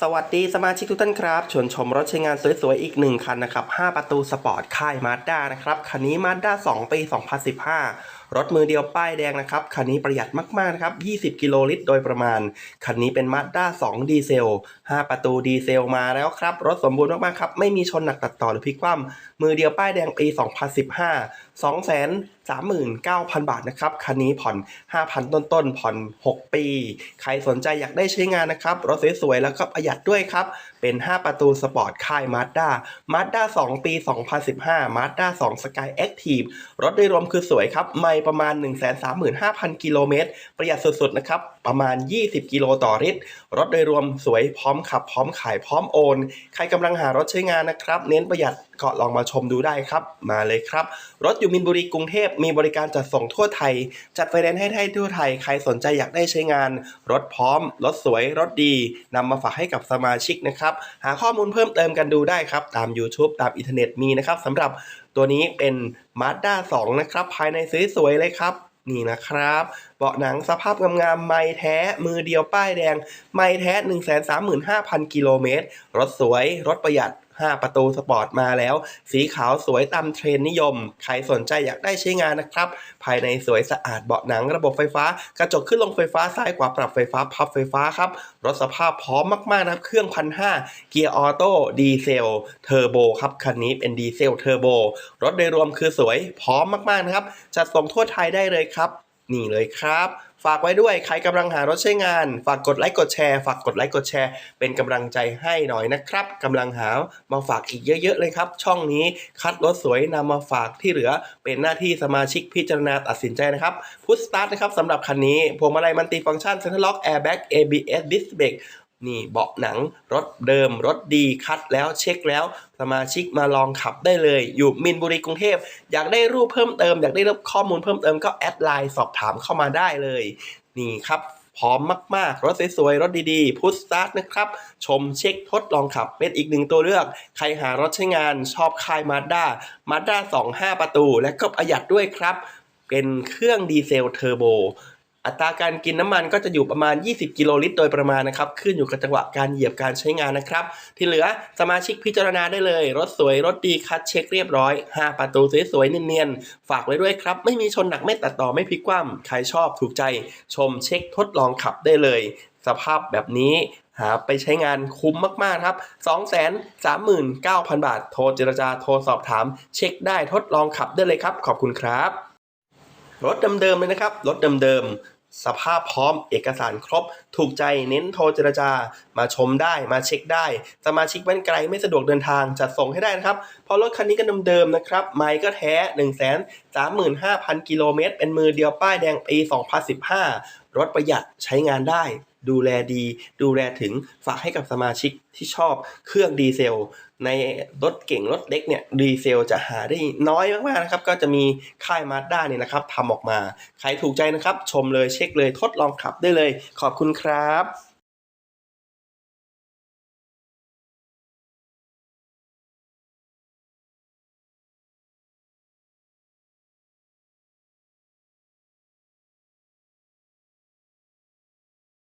สวัสดีสมาชิกทุกท่านครับชวนชมรถใช้งานสวยๆ อีกหนึ่งคันนะครับ 5 ประตูสปอร์ตค่ายมาด้านะครับ คันนี้มาด้า2ปี 2015รถมือเดียวป้ายแดงนะครับ คันนี้ประหยัดมากๆนะครับ 20 กิโลลิตรโดยประมาณ คันนี้เป็นมาด้า2ดีเซล 5 ประตูดีเซลมาแล้วครับ รถสมบูรณ์มากๆครับ ไม่มีชนหนักตัดต่อหรือพลิกคว่ำมือเดียวป้ายแดงปี 2015 239,000 บาทนะครับ คันนี้ผ่อน 5,000 ต้นๆผ่อน 6 ปี ใครสนใจอยากได้ใช้งานนะครับ รถสวยๆ แล้วก็ประหยัดด้วยครับ เป็น 5 ประตูสปอร์ตค่ายมาสด้ามาสด้า2ปี 2015มาสด้า2 Sky Active รถโดยรวมคือสวยครับ ไม่ประมาณ 135,000 กิโลเมตร ประหยัดสุดๆนะครับ ประมาณ 20 กิโลต่อลิตร รถโดยรวมสวยพร้อมขับ พร้อมขายพร้อมโอน ใครกำลังหารถใช้งานนะครับ เน้นประหยัดก็ลองมาชมดูได้ครับ มาเลยครับ รถอยู่มินบุรีกรุงเทพมีบริการจัดส่งทั่วไทย จัดไฟแนนซ์ให้ได้ทั่วไทย ใครสนใจอยากได้ใช้งาน รถพร้อม รถสวย รถดีนำมาฝากให้กับสมาชิกนะครับ หาข้อมูลเพิ่มเติมกันดูได้ครับ ตาม YouTube ตามอินเทอร์เน็ตมีนะครับสำหรับตัวนี้เป็น Mazda 2 นะครับ ภายในสวยๆเลยครับนี่นะครับ เบาะหนังสภาพงามๆ ไม่แท้ มือเดียวป้ายแดง ไม่แท้ 135,000 กิโลเมตร รถสวย รถประหยัด 5 ประตูสปอร์ตมาแล้ว สีขาวสวยตามเทรนนิยม ใครสนใจอยากได้ใช้งานนะครับ ภายในสวยสะอาดเบาะหนังระบบไฟฟ้า กระจกขึ้นลงไฟฟ้าซ้ายขวาปรับไฟฟ้าพับไฟฟ้าครับ รถสภาพพร้อมมากๆนะครับ เครื่องพันห้าเกียร์ออโต้ดีเซลเทอร์โบครับ คันนี้เป็นดีเซลเทอร์โบรถโดยรวมคือสวยพร้อมมากๆนะครับจัดส่งทั่วไทยได้เลยครับ นี่เลยครับ ฝากไว้ด้วยใครกำลังหารถใช้งาน ฝากกดไลค์กดแชร์ฝากกดไลค์กดแชร์ เป็นกำลังใจให้หน่อยนะครับกำลังหามาฝากอีกเยอะๆเลยครับ ช่องนี้คัดรถสวยนำมาฝากที่เหลือ เป็นหน้าที่สมาชิกพิจารณาตัดสินใจนะครับพุทสตาร์ทนะครับสำหรับคันนี้พวงมาลัยมันติฟังก์ชันเซ็นทรัลล็อกแอร์แบ็ก ABS Disc Brake นี่เบาะหนังรถเดิมรถดีคัดแล้วเช็คแล้วสมาชิกมาลองขับได้เลย อยู่มินบุรีกรุงเทพ อยากได้รูปเพิ่มเติม อยากได้รับข้อมูลเพิ่มเติมก็แอดไลน์สอบถามเข้ามาได้เลย นี่ครับพร้อมมาก ๆ รถสวยๆ รถดีๆ พุทสตาร์ทนะครับ ชมเช็คทดลองขับ เป็นอีกหนึ่งตัวเลือก ใครหารถใช้งานชอบค่ายมาด้ามาด้า2 5 ประตู และก็ประหยัดด้วยครับ เป็นเครื่องดีเซลเทอร์โบ อัตราการกินน้ำมันก็จะอยู่ประมาณ 20 กิโลลิตรโดยประมาณนะครับ ขึ้นอยู่กับจังหวะการเหยียบการใช้งานนะครับ ที่เหลือสมาชิกพิจารณาได้เลย รถสวย รถดีคัดเช็คเรียบร้อย 5 ประตูสวยๆ เนียนๆ ฝากไว้ด้วยครับ ไม่มีชนหนักไม่ตัดต่อไม่พลิกคว่ำใครชอบถูกใจ ชมเช็คทดลองขับได้เลย สภาพแบบนี้หาไปใช้งานคุ้มมาก ๆ ครับ 239,000 บาท โทรเจรจา โทรสอบถาม เช็คได้ทดลองขับได้เลยครับ ขอบคุณครับ รถเดิมๆเลยนะครับ รถเดิมๆ สภาพพร้อมเอกสารครบ ถูกใจเน้นโทรเจรจา มาชมได้มาเช็คได้ สมาชิกแว่นไกลไม่สะดวกเดินทางจัดส่งให้ได้นะครับพอรถคันนี้ก็เดิมๆนะครับ ไมค์ก็แท้ 1 3 5 0 0 0 กิโลเมตร เป็นมือเดียวป้ายแดงปี 2015 รถประหยัดใช้งานได้ดูแลดี ดูแลถึงฝากให้กับสมาชิกที่ชอบเครื่องดีเซล ในรถเก่งรถเล็กเนี่ยดีเซลจะหาได้น้อยมากๆนะครับ ก็จะมีค่ายมาด้าเนี่ยนะครับทำออกมา ใครถูกใจนะครับ ชมเลยเช็คเลยทดลองขับได้เลย ขอบคุณครับ